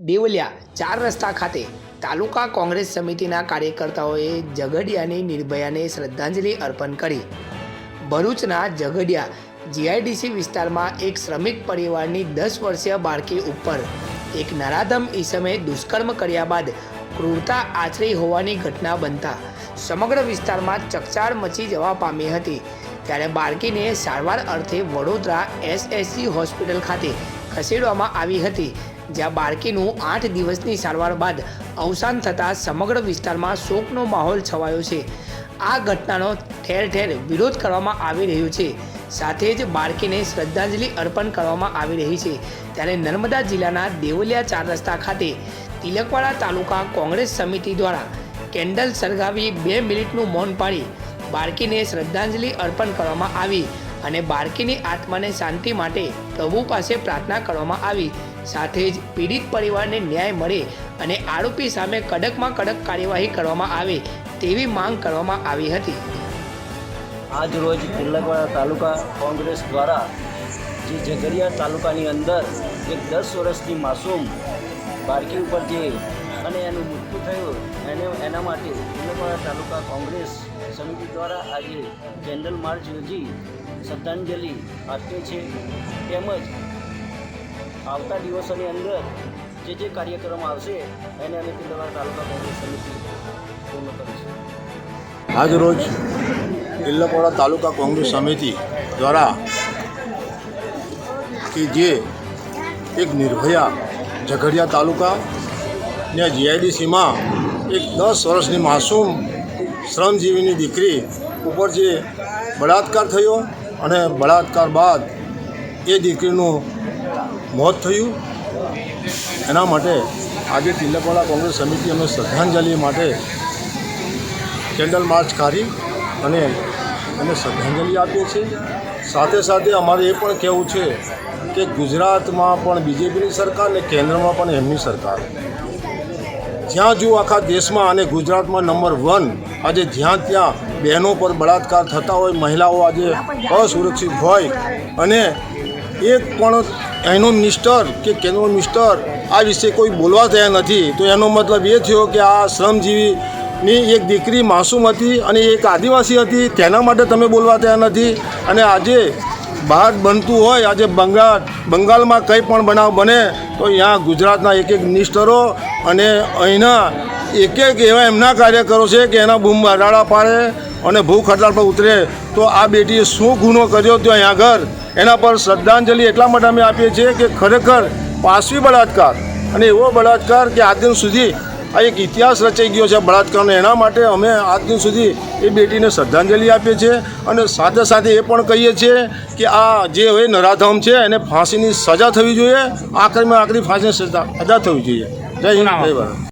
દેવલિયા, ચાર રસ્તા ખાતે તાલુકા કોંગ્રેસ સમિતિના કાર્યકર્તાઓએ ઝઘડિયાની નિર્ભયાને શ્રદ્ધાંજલિ અર્પણ કરી. ભરૂચના ઝઘડિયા જીઆઈડીસી વિસ્તારમાં એક શ્રમિક પરિવારની દસ વર્ષીય બાળકી ઉપર એક નરાધમ ઈસમે દુષ્કર્મ કર્યા બાદ ક્રૂરતા આચરી હોવાની ઘટના બનતા સમગ્ર વિસ્તારમાં ચકચાર મચી જવા પામી હતી. ત્યારે બાળકીને સારવાર અર્થે વડોદરા એસએસસી હોસ્પિટલ ખાતે ખસેડવામાં આવી હતી. જ્યાં બાળકીનું આઠ દિવસની સારવાર બાદ અવસાન થતાં સમગ્ર વિસ્તારમાં શોકનો માહોલ છવાયો છે. આ ઘટનાનો ઠેર ઠેર વિરોધ કરવામાં આવી રહ્યો છે. સાથે જ બાળકીને શ્રદ્ધાંજલિ અર્પણ કરવામાં આવી રહી છે. ત્યારે નર્મદા જિલ્લાના દેવલિયા ચાર રસ્તા ખાતે તિલકવાડા તાલુકા કોંગ્રેસ સમિતિ દ્વારા કેન્ડલ સળગાવી બે મિનિટનું મૌન પાડી બાળકીને શ્રદ્ધાંજલિ અર્પણ કરવામાં આવી. અને બાળકીની આત્માને શાંતિ માટે પ્રભુ પાસે પ્રાર્થના કરવામાં આવી. સાથે જ પીડિત પરિવારને ન્યાય મળે અને આરોપી સામે કડકમાં કડક કાર્યવાહી કરવામાં આવે તેવી માંગ કરવામાં આવી હતી. આજ રોજ તિલકવાડા તાલુકા કોંગ્રેસ દ્વારા જે ઝઘડિયા તાલુકાની અંદર એક દસ વર્ષની માસૂમ બાળકી ઉપર જે અને એનું મૃત્યુ થયું, એને એના માટે તિલકવાડા તાલુકા કોંગ્રેસ સમિતિ દ્વારા આજે કેન્ડલ માર્ચ યોજી શ્રદ્ધાંજલિ આપીએ છે. તેમજ આવતા દિવસોની અંદર જે જે કાર્યક્રમ આવશે, એને અમે તિલકવાડા તાલુકા કોંગ્રેસ સમિતિ પૂર્ણ કરીશું આજરોજ તિલકવાડા તાલુકા કોંગ્રેસ સમિતિ દ્વારા કે જે એક નિર્ભયા ઝઘડિયા તાલુકા ને જીઆઈડીસીમાં એક દસ વર્ષની માસૂમ શ્રમજીવીની દીકરી ઉપર જે બળાત્કાર થયો અને બળાત્કાર બાદ એ દીકરીનું મોત થયું. એના માટે આજે તિલકવાડા કોંગ્રેસ સમિતિ અમે શ્રદ્ધાંજલિ માટે કેન્ડલ માર્ચ કાઢી અને એને શ્રદ્ધાંજલિ આપીએ છીએ. સાથે સાથે અમારે એ પણ કહેવું છે કે ગુજરાતમાં પણ બીજેપીની સરકાર ને કેન્દ્રમાં પણ એમની સરકાર. જ્યાં જુઓ આખા દેશમાં અને ગુજરાતમાં નંબર વન. આજે જ્યાં ત્યાં બહેનો પર બળાત્કાર થતા હોય, મહિલાઓ આજે અસુરક્ષિત હોય. અને એક પણ એનો મિનિસ્ટર કે કેન્દ્ર મિનિસ્ટર આ વિશે કોઈ બોલવા થયા નથી. તો એનો મતલબ એ થયો કે આ શ્રમજીવીની એક દીકરી માસૂમ હતી અને એક આદિવાસી હતી. તેના માટે તમે બોલવા થયા નથી. અને આજે બહાર બનતું હોય, આજે બંગાળ, બંગાળમાં કંઈ પણ બનાવ બને, તો અહીંયા ગુજરાતના એક એક મિનિસ્ટરો અને અહીંના એક એક એવા એમના કાર્યકરો છે કે એના બૂમ અડાડા પાડે અને ભૂખ હડતાળ પર ઉતરે. તો આ બેટીએ શું ગુનો કર્યો તો અહીંયા આગળ? એના પર શ્રદ્ધાંજલિ એટલા માટે અમે આપીએ છીએ કે ખરેખર પાશવી બળાત્કાર અને એવો બળાત્કાર કે આજ દિન સુધી આ એક ઇતિહાસ રચાઈ ગયો છે બળાત્કારનો. એના માટે અમે આજ દિન સુધી એ બેટીને શ્રદ્ધાંજલિ આપીએ છીએ અને સાથે સાથે એ પણ કહીએ છીએ કે આ જે હવે નરાધમ છે, એને ફાંસીની સજા થવી જોઈએ. આખરીમાં આખરી ફાંસીની સજા સજા થવી જોઈએ. જય હિન્દ, જય ભારત.